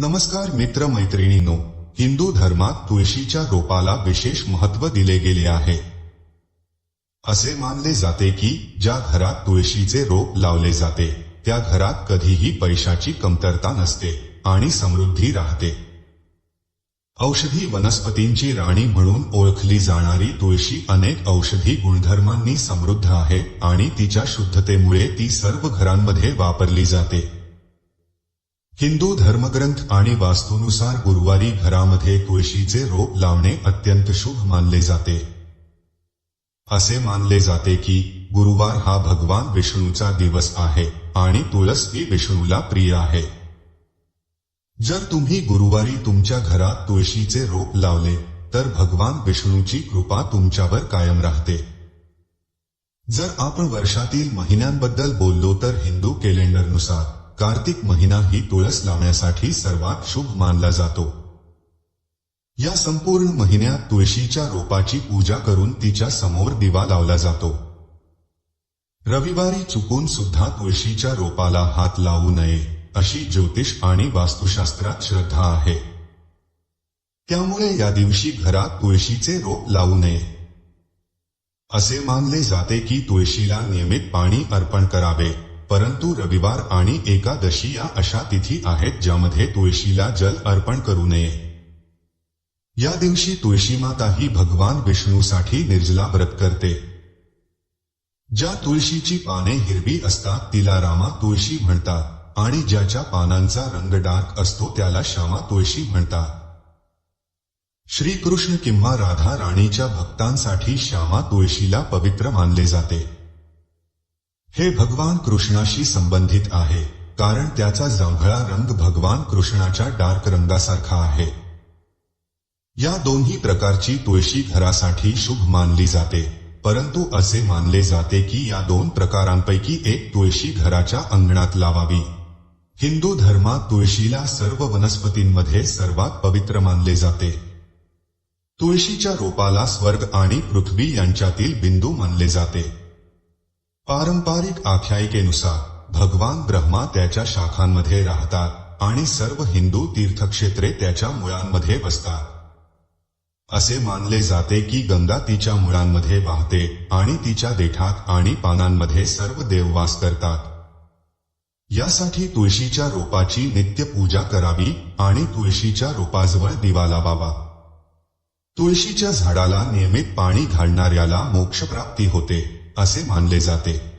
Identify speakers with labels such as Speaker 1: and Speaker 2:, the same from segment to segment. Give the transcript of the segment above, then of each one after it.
Speaker 1: नमस्कार मित्र मैत्रिणींनो हिंदू धर्मात तुळशीच्या रोपाला विशेष महत्त्व दिले गेले आहे. असे मानले जाते की ज्या घरात तुळशीचे रोप लावले जाते त्या घरात कधीही पैशाची कमतरता नसते आणि समृद्धी राहते. औषधी वनस्पतींची राणी म्हणून ओळखली जाणारी तुळशी अनेक औषधी गुणधर्मांनी समृद्ध आहे आणि तिच्या शुद्धतेमुळे ती सर्व घरांमध्ये वापरली जाते. हिंदू धर्मग्रंथ आणि वास्तूनुसार गुरुवारी घरामध्ये तुळशीचे रोप लावणे अत्यंत शुभ मानले जाते. असे मानले जाते की गुरुवार हा भगवान विष्णूचा दिवस आहे आणि तुळस ही विष्णूला प्रिय आहे. जर तुम्ही गुरुवारी तुमच्या घरात तुळशीचे रोप लावले तर भगवान विष्णूची कृपा तुमच्यावर कायम राहते. जर आपण वर्षातील महिन्यांबद्दल बोललो तर हिंदू कॅलेंडरनुसार कार्तिक महिना ही तुळस लावण्यासाठी सर्वात शुभ मानला जातो. या संपूर्ण महिन्यात तुळशीच्या रोपाची पूजा करून तिच्या समोर दिवा लावला जातो. रविवारी चुकून सुद्धा तुळशीच्या रोपाला हात लावू नये अशी ज्योतिष आणि वास्तुशास्त्रात श्रद्धा आहे. त्यामुळे या दिवशी घरात तुळशीचे रोप लावू नये. असे मानले जाते की तुळशीला नियमित पाणी अर्पण करावे. परंतु रविवार आणि एकादशी या अशा तिथी आहेत ज्यामध्ये तुळशीला जल अर्पण करू नये. या दिवशी तुळशी माता ही भगवान विष्णूसाठी निर्जला व्रत करते. ज्या तुळशीची पाने हिरवी असतात, तिला रामा तुळशी म्हणतात आणि ज्याच्या पानांचा रंग डार्क असतो, त्याला श्यामा तुळशी म्हणतात. श्रीकृष्ण किंवा राधा राणीच्या भक्तांसाठी श्यामा तुळशीला पवित्र मानले जाते. हे भगवान कृष्णाशी संबंधित आहे कारण त्याचा जांभळा रंग भगवान कृष्णाच्या डार्क रंगासारखा आहे. या दोन्ही प्रकारची तुळशी घरासाठी शुभ मानली जाते परंतु असे मानले जाते की या दोन प्रकारांपैकी एक तुळशी घराच्या अंगणात लावावी. हिंदू धर्मात तुळशीला सर्व वनस्पतींमध्ये सर्वात पवित्र मानले जाते. तुळशीच्या रोपाला स्वर्ग आणि पृथ्वी यांच्यातील बिंदू मानले जाते. पारंपरिक आख्यायिकेनुसार भगवान ब्रह्मा त्याच्या शाखांमध्ये राहतात आणि सर्व हिंदू तीर्थक्षेत्रे त्याच्या मुळांमध्ये बसतात असे मानले जाते की गंगा तिच्या मुळांमध्ये वाहते आणि तिच्या देठात आणि पानांमध्ये सर्व देव वास करतात. यासाठी तुळशीच्या रोपाची नित्य पूजा करावी आणि तुळशीच्या रोपाजवळ दिवा लावावा. तुळशीच्या झाडाला नियमित पाणी घालणाऱ्याला मोक्षप्राप्ती होते. असे मानले जाते.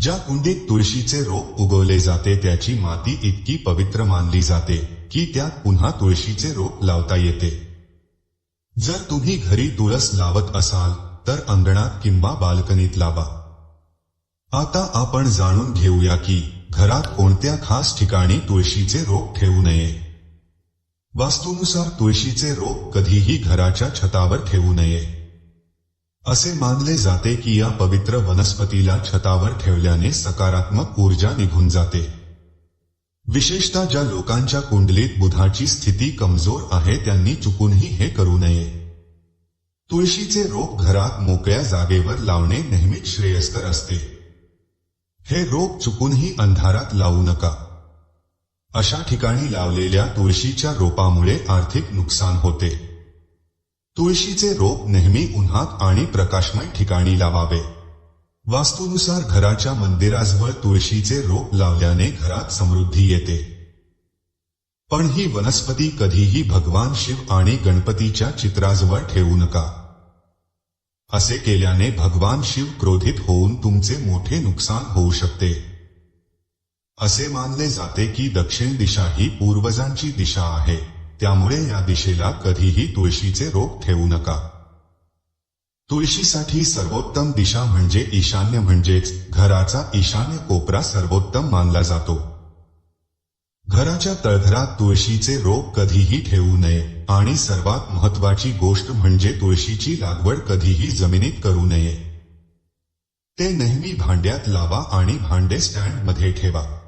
Speaker 1: ज्या कुंडीत तुळशीचे रोप उगवले जाते त्याची माती इतकी पवित्र मानली जाते की त्यात पुन्हा तुळशीचे रोप लावता येते. जर तुम्ही घरी तुळस लावत असाल तर अंगणात किंवा बाल्कनीत लावा. आता आपण जाणून घेऊया की घरात कोणत्या खास ठिकाणी तुळशीचे रोप ठेवू नये. वास्तूनुसार तुळशीचे रोप कधीही घराच्या छतावर ठेवू नये. असे मानले जाते की या पवित्र वनस्पतीला छतावर ठेवल्याने सकारात्मक ऊर्जा निघून जाते. विशेषतः ज्या लोकांच्या कुंडलीत बुधाची स्थिती कमजोर आहे त्यांनी चुकूनही हे करू नये. तुळशीचे रोप घरात मोकळ्या जागेवर लावणे नेहमीच श्रेयस्कर असते. हे रोप चुकूनही अंधारात लावू नका. अशा ठिकाणी लावलेल्या तुळशीच्या रोपामुळे आर्थिक नुकसान होते. तुळशीचे रोप नेहमी उन्हात आणि प्रकाशमय ठिकाणी लावावे. वास्तूनुसार घराच्या मंदिराजवळ तुळशीचे रोप लावल्याने घरात समृद्धी येते. पण ही वनस्पती कधीही भगवान शिव आणि गणपतीच्या चित्राजवळ ठेवू नका. असे केल्याने भगवान शिव क्रोधित होऊन तुमचे मोठे नुकसान होऊ शकते. असे मानले जाते की दक्षिण दिशा ही पूर्वजांची दिशा आहे. त्यामुळे या दिशेला कधीही तुळशीचे रोप ठेवू नका. तुळशीसाठी सर्वोत्तम दिशा म्हणजे ईशान्य म्हणजेच घराचा ईशान्य कोपरा सर्वोत्तम मानला जातो. घराच्या तळघरात तुळशीचे रोप कधीही ठेवू नये आणि सर्वात महत्वाची गोष्ट म्हणजे तुळशीची लागवड कधीही जमिनीत करू नये. ते नेहमी भांड्यात लावा आणि भांडे स्टँडमध्ये ठेवा.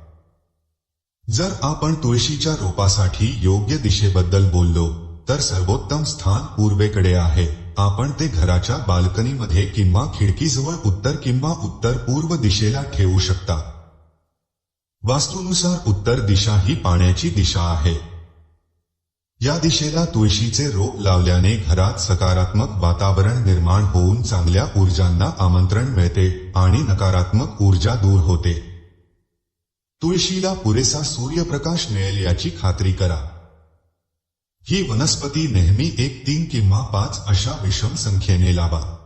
Speaker 1: जर आपण तुळशीच्या रोपासाठी योग्य दिशेबद्दल बोललो तर सर्वोत्तम स्थान पूर्वेकडे आहे. आपण ते घराच्या बाल्कनीमध्ये किंवा खिडकीजवळ उत्तर किंवा उत्तर पूर्व दिशेला ठेवू शकता. वास्तूनुसार उत्तर दिशा ही पाण्याची दिशा आहे. या दिशेला तुळशीचे रोप लावल्याने घरात सकारात्मक वातावरण निर्माण होऊन चांगल्या ऊर्जांना आमंत्रण मिळते आणि नकारात्मक ऊर्जा दूर होते. तुळशीला पुरेसा सूर्यप्रकाश मिळेल याची खात्री करा. ही वनस्पती नेहमी एक तीन किंवा पाच अशा विषम संख्येने लावा.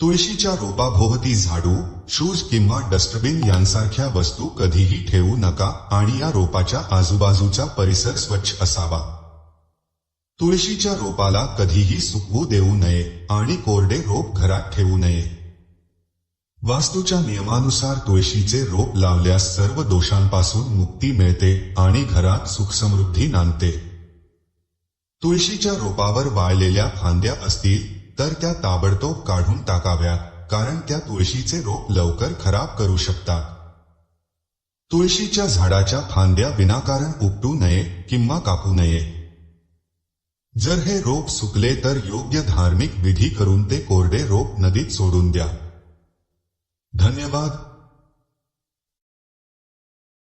Speaker 1: तुळशीच्या रोपाभोवती झाडू शूज किंवा डस्टबिन यांसारख्या वस्तू कधीही ठेवू नका आणि या रोपाच्या आजूबाजूचा परिसर स्वच्छ असावा. तुळशीच्या रोपाला कधीही सुकवू देऊ नये आणि कोरडे रोप घरात ठेवू नये. वास्तूच्या नियमानुसार तुळशीचे रोप लावल्यास सर्व दोषांपासून मुक्ती मिळते आणि घरात सुखसमृद्धी नांदते. तुळशीच्या रोपावर वाळलेल्या फांद्या असतील तर त्या ताबडतोब काढून टाकाव्यात कारण त्या तुळशीचे रोप लवकर खराब करू शकतात. तुळशीच्या झाडाच्या फांद्या विनाकारण उपटू नये किंवा कापू नये. जर हे रोप सुकले तर योग्य धार्मिक विधी करून ते कोरडे रोप नदीत सोडून द्या. धन्यवाद.